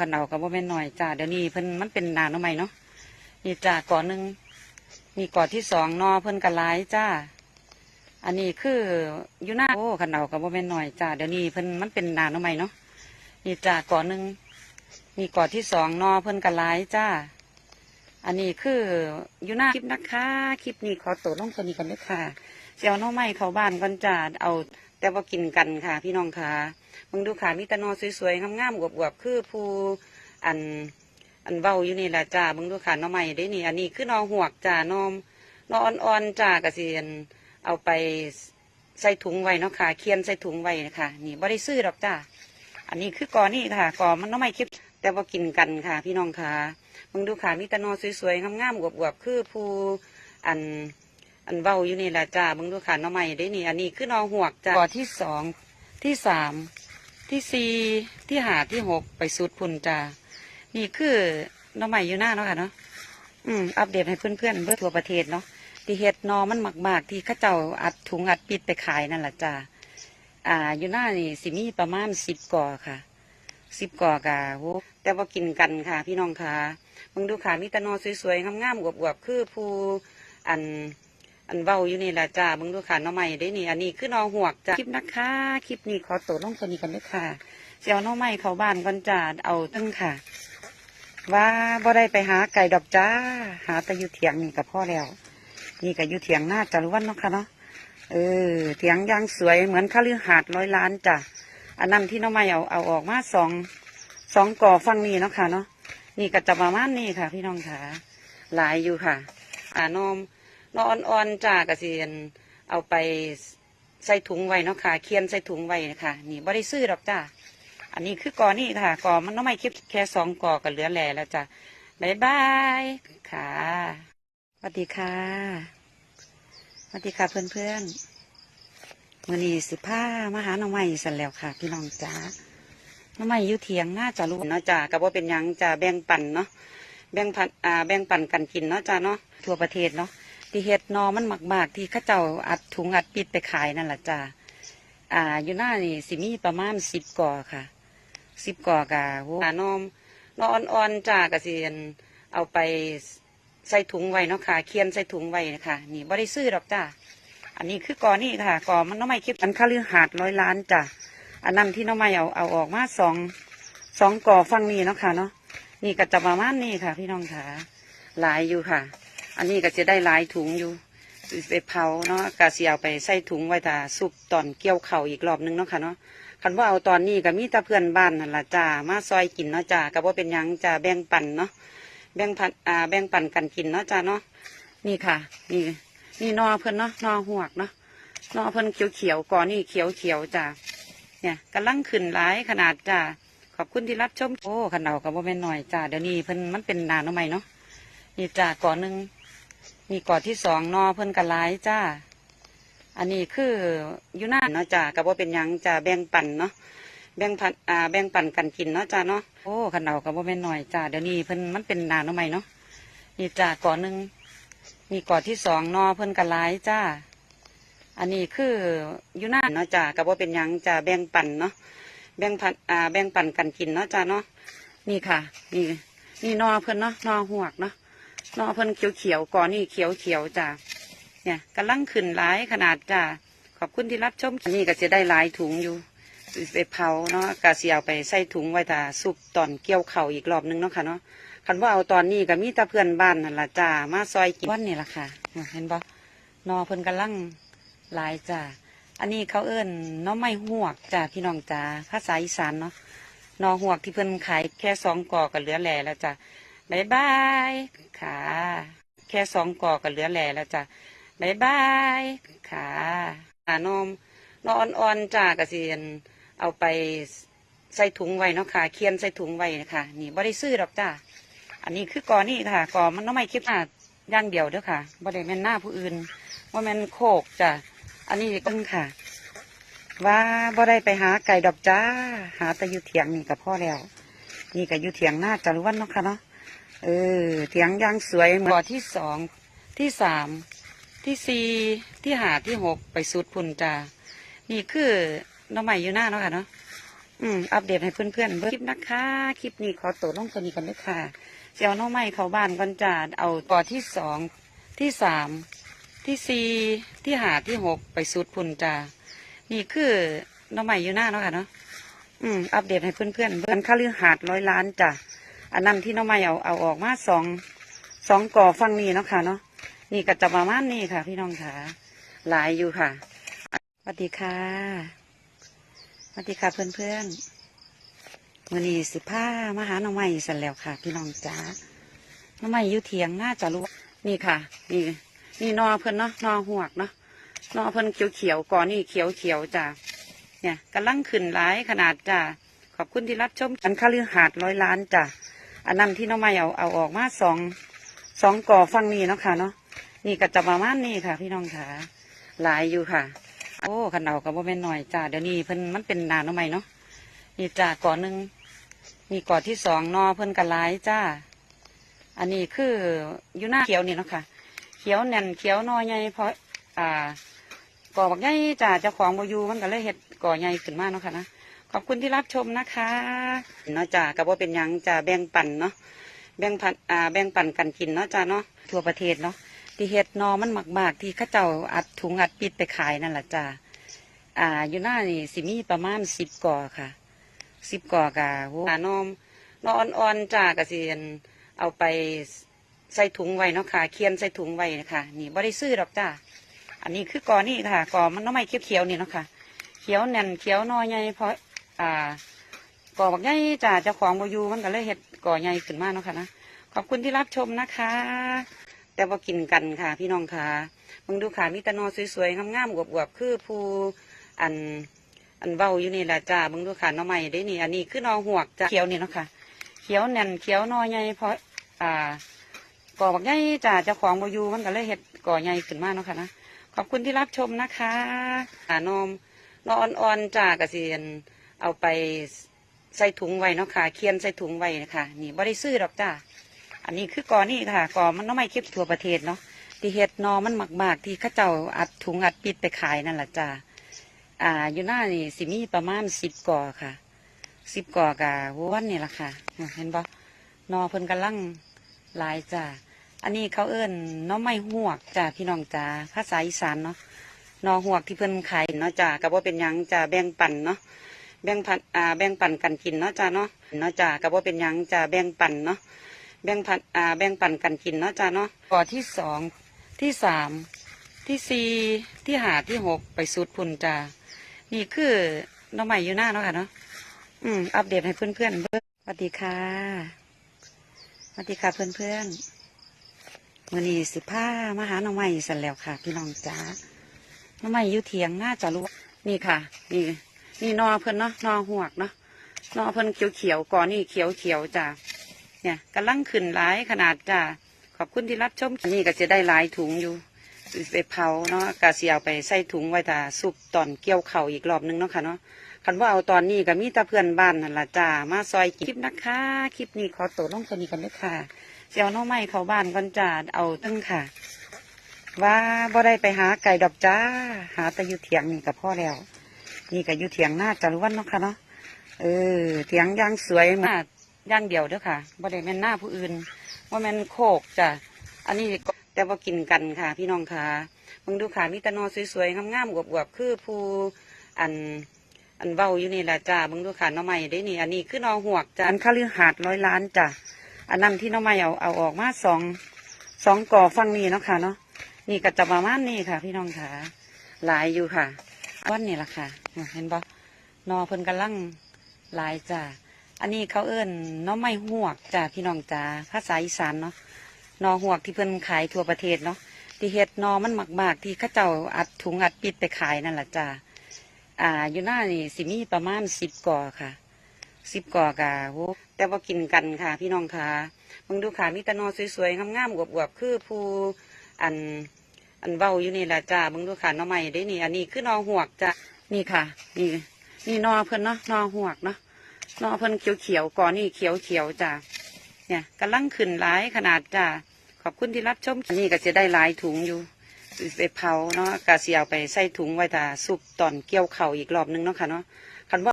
ขันเอากับว่าแม่นหน่อยจ้าเดี๋ยวนี้เพิ่นมันเป็นนาหน่อไม้เนาะนี่จ้าก่อนหนึ่งนี่ก่อนที่สองนอเพิ่นกระลจ้า อันนี้คืออยู่หน้าโอ้ขันเอากับว่าแม่นหน่อยจ้าเดี๋ยวนี้เพิ่นมันเป็นนาหน่อไม้เนาะนี่จ้าก่อนหนึ่งนี่ก่อนที่สองนอเพิ่นกระลจ้า อันนี้คืออยู่หน้าคลิปนะคะ คลิปนี้ขอตัวลงตัวนี้กันเลยค่ะเสียวน้องไม้เขาบ้านก่อนจ้าเอาแต่ว่ากินกันค่ะ พี่น้องค่ะมึงดูขามีแตะนอสวยๆงามๆอวบๆคือผู้อันอันเบ้าอยู่นี่แหละจ้ามึงดูขาน้อใหม่ได้นี่ อันนี้คือนอหวกจ้านอมนออ่อนๆจ้ากระเสียนเอาไปใส่ถุงไว้เนาะค่ะเคียนใส่ถุงไว้นะคะนี่บ่ได้ซื้อดอกจ้าอันนี้คือกอนี่ค่ะกอมันน้อใหม่คลิปแต่ว่ากินกันค่ะ พี่น้องค่ะ มึงดูขามีตะนอสวยๆงามๆอวบๆคือผู้อันอันเบ้าอยู่นี่แหละจ้ามึงดูขาหน้อใหม่ได้นี่ อันนี้คือนอหวกจ้าก่อที่สองที่สามที่สี่ที่หาที่หกไปสุดพุ่นจ้านี่คือหน้องใหม่อยู่หน้าเนาะค่ะเนาะอืมอัปเดตให้เพื่อนๆเพื่อทั่วประเทศเนาะที่เฮ็ดหนอมันมาก ๆ ที่ข้าเจ้าอัดถุงอัดปิดไปขายนั่นแหละจ้าอ่าอยู่หน้านี่สิมีประมาณสิบก่อค่ะ สิบก่อกะโหแต่ว่ากินกันค่ะ พี่น้องค่ะมึงดูขามีตะนอสวยๆงามๆอวบๆคือผู้อันอันเว้าอยู่นี่แหละจ้ามึงดูขาหน้อใหม่ได้นี่อันนี้คือหนอหวกจ้าคลิปนะคะคลิปนี้ขอตัวลงตัวนี้กันด้วยค่ะเสียวหน้อใหม่เขาบ้านก่อนจ้าเอาตั้งค่ะ ว่าบ่ได้ไปหาไก่ดอกจ้า หาแต่อยู่เถียงนี่กับพ่อแล้ว นี่ก็อยู่เถียงหน้าจารุวันเนาะค่ะเนาะเออเถียงยางสวยเหมือนคฤหาสน์ร้อยล้านจ้ะ อันนั้นที่น้อใหม่เอาเอาออกมาสองสองก่อฟังนี่เนาะค่ะเนาะนี่ก็จะประมาณนี้ค่ะ พี่น้องค่ะ หลายอยู่ค่ะ อ่านอมนอนอ่อนจากระเซียนเอาไปใส่ถุงไว้เนาะค่ะ เคียนใส่ถุงไว้นะคะนี่บ่ได้ซื้อดอกจ้าอันนี้คือกอนี่ค่ะกอมันน้องไม่คิดแค่สองกอก็เหลือแหล่แล้วจ้ะบายบายค่ะสวัสดีค่ะสวัสดีค่ะเพื่อนๆ มื่อนี้สิผ้ามาหาน้องใหม่สันแล้วค่ะ พี่น้องจ้าน้องใหม่อยู่เถียงน่าจะรู้เนาะจ้าก็บ่าเป็นยังจ้าแบ่งปันเนาะแบ่งปันอ่าแบ่งปันกันกินเนาะจ้าเนาะทั่วประเทศเนาะที่เฮ็ดนอมันมากๆ ที่ข้าเจ้าอัดถุงอัดปิดไปขายนั่นแหละจ้าอ่าอยู่หน้านี่สิมีประมาณสิบก่อค่ะสิบก่อกะโหอ่านอมนออ่อนๆจ้ากะเซียนเอาไปใส่ถุงไว้เนาะค่ะเคียนใส่ถุงไว้นะคะนี่บ่ได้ซื้อดอกจ้า อันนี้คือกอนี่ค่ะกอมันน้องไม่คิดอันคฤหาสน์ร้อยล้านจ้ะอันนั้นที่น้องไม่เอาเอาออกมาสองสองก่อฟังนี่เนาะค่ะเนาะนี่ก็จะประมาณนี้ค่ะ พี่น้องค่ะหลายอยู่ค่ะ อันนี้ก็จะได้หลายถุงอยู่ไปเผาเนาะกะเสียเอาไปใส่ถุงไว้ตาซุปตอนเกี่ยวเข่าอีกรอบนึงเนาะค่ะเนาะคันว่าเอาตอนนี้ก็มีต่เพื่อนบ้านนั่นละจ้ามาซอยกินเนาะจ้าก็บ่เป็นยังจ้าแบ่งปันเนาะแบ่งปันอ่าแบ่งปันกันกินเนาะจ้าเนาะนี่ค่ะ นี่ นี่นอเพื่นเนาะนอหวกเนาะนอเพื่นเขียวเขียวก่อนนี่เขียวเขียวจ้าเนี่ยกำลังขึ้นหลายขนาดจ้าขอบคุณที่รับชมโอ้ขันเอากับว่าแม่นหน่อยจ้าเดี๋ยวนี้เพิ่นมันเป็นนานเนาะไหมเนาะนี่จ้าก่อนหนึ่งนี่ก่อนที่สองนอเพิ่นกันหลายจ้าอันนี้คืออยู่หน้าเนาะจ้ากับว่าเป็นยังจ้าแบ่งปันเนาะแบ่งปันอ่าแบ่งปันกันกินเนาะจ้าเนาะโอ้ขันเอากับว่าเป็นหน่อยจ้าเดี๋ยวนี้เพิ่นมันเป็นนานเนาะไหมเนาะนี่จ้าก่อนหนึ่ง นี่กอนที่สองนอเพิ่นกันหลายจ้า อันนี้คืออยู่หน้าเนาะจ้ากับว่าเป็นยังจ้าแบ่งปันเนาะแบ่งปันอ่าแบ่งปันกันกินเนาะจ้าเนาะนี่ค่ะ นี่นี่นอเพิ่นเนาะนอหวกเนาะนอเพิ่นเขียวเขียวก่อนนี่เขียวเขียวจ้าเนี่ยกำลังขึ้นหลายขนาดจ้าขอบคุณที่รับชมนนี้ก็จะได้หลายถุงอยู่ไปเผาเนาะกะเสียเอาไปใส่ถุงไว้ตาซุปตอนเกี่ยวเข่าอีกรอบนึงเนาะค่ะเนาะ คันว่าเอาตอนนี้ก็มีแต่เพื่อนบ้านนั่นละจ้ามาซอยกินวันนี่ละค่ะ เห็นปะนอเพิ่นกำลังหลายจ้าอันนี้เขาเอิ้นน้อไม้หวกจ้าพี่น้องจ้าภาษาอีสานเนาะนอหวกที่เพิ่นขายแค่สองกอก็เหลือแหล่แล้วจ้ะบายบายค่ะแค่สองกอก็เหลือแหล่แล้วจ้ะบายบายค่ะอ่านมนอนอ่อนจ้ากระเซียนเอาไปใส่ถุงไว้เนาะค่ะเคียนใส่ถุงไว้นะคะนี่บ่ได้ซื้อดอกจ้า อันนี้คือกอนี่ค่ะกอมันน้องไม่คิดอะอย่างเดียวเด้อค่ะบ่ได้แม่นหน้าผู้อื่นว่าแม่นโคกจ้ะอันนี้ก็ค่ะ ว่าบ่ได้ไปหาไก่ดอกจ้า หาแต่อยู่เถียงนี่กับพ่อแล้ว นี่ก็อยู่เถียงหน้าจารุวันเนาะค่ะเนาะเออเถียงยางสวยเหมือนบ่อที่สองที่สามที่สี่ที่หาที่หกไปสุดพุ่นจ้านี่คือหน้องใหม่อยู่หน้าเนาะค่ะเนาะ อืมอัปเดตให้เพื่อนเบิ่งคลิปนะคะคลิปนี้ขอตัวลงตัวนี้กันด้วยค่ะเจ้าน้องใหม่เขาบ้านก่อนจ้าเอาก่อที่สองที่สามที่สี่ที่หาที่หกไปสุดพุ่นจ้านี่คือน้องใหม่อยู่หน้าเนาะค่ะเนาะอืมอัปเดตให้เพื่อนๆเบิ่งค่าลือหาดร้อยล้านจ้าอันนั้นที่น้องใหม่เอาเอาออกมาสองสองก่อฟังนี้เนาะค่ะเนาะนี่ก็จะประมาณนี้ค่ะ พี่น้องค่ะหลายอยู่ค่ะสวัสดีค่ะ สวัสดีค่ะเพื่อนๆมื่อนี้สิผ้ามาหาหน้องใหม่สันแล้วค่ะ พี่น้องจ้าหน้องใหม่อยู่เถียงน่าจะรู้นี่ค่ะ นี่นี่นอเพิ่นเนาะนอหวกเนาะนอเพิ่นเขียวเขียวก่อนนี่เขียวเขียวจ้าเนี่ยกำลังขึ้นหลายขนาดจ้าขอบคุณที่รับชมอันค่าเลือหาดร้อยล้านจ้าอันนั้นที่น้องใหม่เอาเอาออกมาสองสองก่อฟังนี่เนาะค่ะเนาะนี่ก็จะประมาณนี้ค่ะ พี่น้องค่ะหลายอยู่ค่ะ โอ้ขันเอากับว่าแม่นหน่อยจ้าเดี๋ยวนี้เพิ่นมันเป็นนาน้องใหม่เนาะนี่จ้าก่อนหนึ่งนี่ก่อนที่สองนอเพิ่นกันหลายจ้า อันนี้คืออยู่หน้าเขียวนี่เนาะค่ะ เขียวแน่นเขียวนอใหญ่เพราะอ่าก่อบักใหญ่จ้าเจ้าของบอยูมันก็เลยเฮ็ดก่อใหญ่ขึ้นมาเนาะค่ะนะขอบคุณที่รับชมนะคะเนาะจ้ากับว่าเป็นยังจ้าแบ่งปันเนาะแบ่งปันอ่าแบ่งปันกันกินเนาะจ้าเนาะทั่วประเทศเนาะ ที่เฮ็ดนอมันมาก ๆ ที่ข้าเจ้าอัดถุงอัดปิดไปขายนั่นแหละจ้าอ่า อยู่หน้านี่สิมีประมาณสิบก่อค่ะสิบก่อกะโหอ่านอมนออ่อนๆจ้ากะสิอันเอาไปใส่ถุงไว้เนาะค่ะ เคียนใส่ถุงไว้นะคะนี่บ่ได้ซื้อดอกจ้าอันนี้คือกอนี่ค่ะกอมันน้องไม้เขียวๆนี่เนาะค่ะ เขียวแน่นเขียวน้อยใหญ่เพราะอ่ากอบักใหญ่จ้าเจ้าของบอยูมันก็เลยเฮ็ดกอใหญ่ขึ้นมาเนาะค่ะนะขอบคุณที่รับชมนะคะ แต่ว่ากินกันค่ะ พี่น้องค่ะมึงดูค่ะมีแตนอสวยๆงามๆอวบๆคือผู้อันอันเว้าอยู่นี่แหละจ้าเบิ่งดูค่ะหน้อใหม่ได้นี่ อันนี้คือหนอหวกจ้าเขียวนี่เนาะค่ะเขียวแน่นเขียวนอใหญ่เพราะอ่ากอบักใหญ่จ้าเจ้าของบอยูมันก็เลยเฮ็ดก่อใหญ่ขึ้นมากเนาะค่ะนะขอบคุณที่รับชมนะคะอ่านอมนออ่อนๆจ้ากระสิอันเอาไปใส่ถุงไว้เนาะค่ะเคียนใส่ถุงไว้นะคะนี่บ่ได้ซื้อดอกจ้า อันนี้คือกอนี่ค่ะกอมันหน้อไม่เก็บทั่วประเทศเนาะที่เฮ็ดนอมันมากๆ ที่ข้าเจ้าอัดถุงอัดปิดไปขายนั่นแหละจ้าอ่าอยู่หน้านี่สิมีประมาณสิบกอค่ะสิบกอกะวันนี่แหละค่ะ เห็นปะนอเพิ่นกำลังลายจ้าอันนี้เขาเอิ้นน้อไม้หวกจ้าพี่น้องจ้าภาษาอีสานเนาะนอหวกที่เพิ่นขายเนาะจ้าก็บ่เป็นยังจ้าแบ่งปันเนาะแบ่งปันอ่าแบ่งปันกันกินเนาะจ้าเนาะเนาะจ้าก็บ่เป็นยังจ้าแบ่งปันเนาะ แบ่งปันอ่าแบ่งปันกันกินเนาะจ้าเนาะก่อที่สองที่สามที่สี่ที่หาที่หกไปสุดพุ่นจ้านี่คือน้องใหม่อยู่หน้าเนาะค่ะเนาะอืมอัปเดตให้เพื่อนๆเบิ่งสวัสดีค่ะสวัสดีค่ะเพื่อนๆมื่อนี้สิผ้ามาหาน้องใหม่สันแล้วค่ะ พี่น้องจ้าน้องใหม่อยู่เถียงน่าจะรู้นี่ค่ะ นี่ นี่นอเพื่อนเนาะนอหวกเนาะนอเพื่อนเขียวๆก่อนนี่เขียวๆจ้า เนี่ยกำลังขึ้นหลายขนาดจ้าขอบคุณที่รับชมนนี้ก็จะได้หลายถุงอยู่ไปเผาเนาะกาเสียเอาไปใส่ถุงไว้ตาสุกตอนเกี่ยวเข่าอีกรอบหนึงเนาะค่ะเนาะคันว่าเอาตอนนี้ก็มีต่เพื่อนบ้านนั่นละจ้ามาซอยคลิปนะคะ คลิปนี้ขอตัวลงตัวนี้กันด้วยค่ะเสียวน้องไม้เขาบ้านก่อนจ้าเอาตั้งค่ะ ว่าบ่ได้ไปหาไก่ดอกจ้า หาแต่อยู่เถียงนี่กับพ่อแล้ว นี่ก็อยู่เถียงหน้าจารวันเนาะค่ะเนาะเออเถียงย่างสวยมาก ย่างเดียวเด้อค่ะบ่ได้แม่นหน้าผู้อื่นว่าแม่นโคกจ้ะอันนี้แต่ว่ากินกันค่ะ พี่น้องค่ะมึงดูค่ะมีแตนอสวยๆงามๆอวบๆคือผู้อันอันเว้าอยู่นี่แหละจ้ามึงดูค่ะน้อใหม่ได้นี่ อันนี้คือนอหวกจ้ะอันคาลือหาดร้อยล้านจ้ะอันนั้นที่น้อใหม่เอาเอาออกมาสองสองก่อฟังนี่เนาะค่ะเนาะนี่ก็จะประมาณนี้ค่ะ พี่น้องค่ะ หลายอยู่ค่ะวันนี่แหละค่ะ เห็นปะนอเพิ่นกำลังหลายจ้ะ อันนี้เขาเอิ้นน้อไม้หวกจ้ะพี่น้องจ้าภาษาอีสานเนาะนอหวกที่เพิ่นขายทั่วประเทศเนาะที่เฮ็ดนอมันมากๆที่ข้าเจ้าอัดถุงอัดปิดไปขายนั่นแหละจ้าอ่าอยู่หน้านี่สิมีประมาณสิบก่อค่ะสิบก่อกะโหแต่ว่ากินกันค่ะ พี่น้องค่ะมึงดูค่ะมีแตนอสวยๆงามๆอวบๆคือผู้อันอันเว้าอยู่นี่แหละจ้ามึงดูค่ะน้อใหม่ได้นี่ อันนี้คือนอหวกจ้ะนี่ค่ะ นี่นี่นอเพิ่นเนาะนอหวกเนาะ หนอเพิ่นเขียวๆก่อนนี่เขียวๆจ้ะเนี่ยกำลังขึ้นหลายขนาดจ้าขอบคุณที่รับชมนี่ก็จะได้หลายถุงอยู่ไปเผาเนาะกาเสียเอาไปใส่ถุงไว้ตาสุกตอนเกี่ยวเข่าอีกรอบนึงเนาะค่ะเนาะ